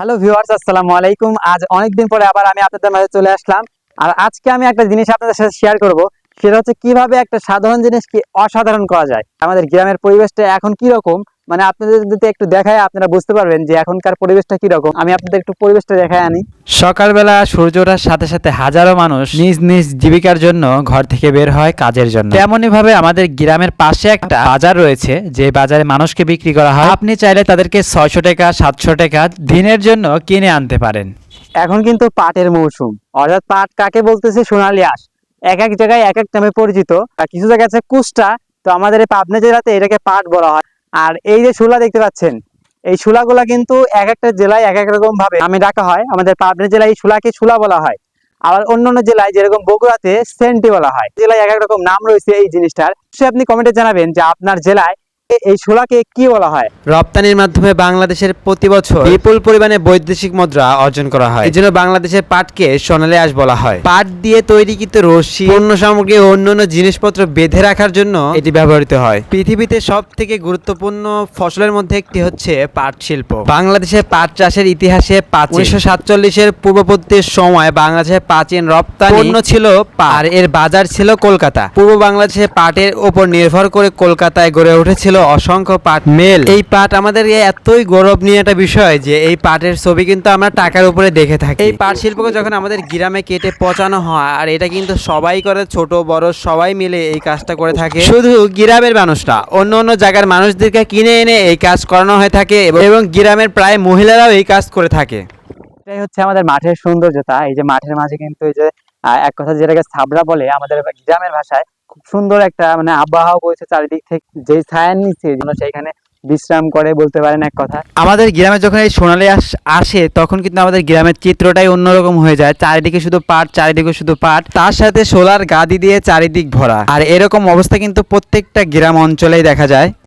Hello viewers আসসালামু আলাইকুম। আজ অনেকদিন পরে আবার আমি আপনাদের মাঝে চলে আসলাম। আর আজকে আমি একটা জিনিস আপনাদের সাথে শেয়ার করব। সেটা হচ্ছে কীভাবে একটা সাধারণ জিনিসকে অসাধারণ করা যায়। আমাদের গ্রামের পরিবেশটা এখন কি রকম মানে আপনাদের যদি একটু দেখায় আপনারা বুঝতে পারবেন যে এখনকার পরিবেশটা কি রকম আমি আপনাদের একটু পরিবেশটা দেখায় আনি। সকালবেলা সূর্য ওঠার সাথে সাথে হাজারো মানুষ নিজ নিজ জীবিকার জন্য ঘর থেকে বের হয় কাজের জন্য। তেমনই ভাবে আমাদের গ্রামের পাশে একটা বাজার রয়েছে যে বাজারে মানুষকে বিক্রি করা হয়। আপনি চাইলে তাদেরকে ছয়শো টাকা সাতশো টাকা দিনের জন্য কিনে আনতে পারেন। এখন কিন্তু পাটের মৌসুম। অর্থাৎ পাট কাকে বলতেছে? সোনালী আঁশ। এক এক জায়গায় এক এক নামে পরিচিত। আর কিছু জায়গায় আছে কুষ্টা, তো আমাদের এই পাবনা জেলাতে এটাকে পাট বলা হয়। আর এই যে শুলা দেখতে পাচ্ছেন, এই শুলাগুলা কিন্তু এক একটা জেলায় এক এক রকম ভাবে আমি ডাকা হয়। আমাদের পাবনা জেলায় এই শুলাকে শুলা বলা হয়। আবার অন্য অন্য জেলায় যেরকম বগুড়াতে সেন্টি বলা হয়। জেলায় এক এক রকম নাম রয়েছে এই জিনিসটার। সে আপনি কমেন্টে জানাবেন যে আপনার জেলায় এই শুলাকে কি বলা হয়? রপ্তানির মাধ্যমে বাংলাদেশের প্রতি বছর বিপুল পরিমাণে বৈদেশিক মুদ্রা অর্জন করা হয়। এই জন্য বাংলাদেশের পাটকে সোনালী আঁশ বলা হয়। পাট দিয়ে তৈরিকৃত রশি পণ্য সামগ্রী ও অন্যান্য জিনিসপত্র বেঁধে রাখার জন্য এটি ব্যবহৃত হয়। পৃথিবীতে সব থেকে গুরুত্বপূর্ণ ফসলের মধ্যে একটি হচ্ছে পাট শিল্প। বাংলাদেশের পাট চাষের ইতিহাসে পাঁচ উনিশশো সাতচল্লিশের পূর্ববর্তীর সময় বাংলাদেশের প্রাচীন রপ্তানি পণ্য ছিল পাট। আর এর বাজার ছিল কলকাতা। পূর্ব বাংলাদেশে পাটের উপর নির্ভর করে কলকাতায় গড়ে উঠেছিল অসংখ্য পাট। মেল। এই পাট আমাদের এতই গৌরব নিয়ে একটা বিষয় যে এই পাটের ছবি কিন্তু আমরা টাকার উপরে দেখে থাকি। এই পাট শিল্পকে যখন আমাদের গ্রামে কেটে পচানো হয় আর এটা কিন্তু সবাই করে ছোট বড় সবাই মিলে এই কাজটা করে থাকে। শুধু গ্রামের মানুষরা অন্য অন্য জায়গার মানুষদেরকে কিনে এনে এই কাজ করানো হয়ে থাকে এবং- গ্রামের প্রায় মহিলারাও এই কাজ করে থাকে। এটাই হচ্ছে আমাদের মাঠের সৌন্দর্যতা। এই যে মাঠের মাঝে কিন্তু এই যে এক কথা যেটাকে ছাবড়া বলে আমাদের গ্রামের ভাষায় খুব সুন্দর একটা মানে আবহাওয়া বইছে চারিদিক থেকে, যে ছায়ার নিচে, যেন সেইখানে বিশ্রাম করে বলতে পারেন এক কথা আমাদের গ্রামে যখন এই সোনালি আসে, তখন কিন্তু আমাদের গ্রামের চিত্রটাই অন্যরকম হয়ে যায়। চারিদিকে শুধু পাট, চারিদিকে শুধু পাট। তার সাথে সোলার গাদি দিয়ে চারিদিক ভরা। আর এরকম অবস্থা কিন্তু প্রত্যেকটা গ্রাম অঞ্চলেই দেখা যায়।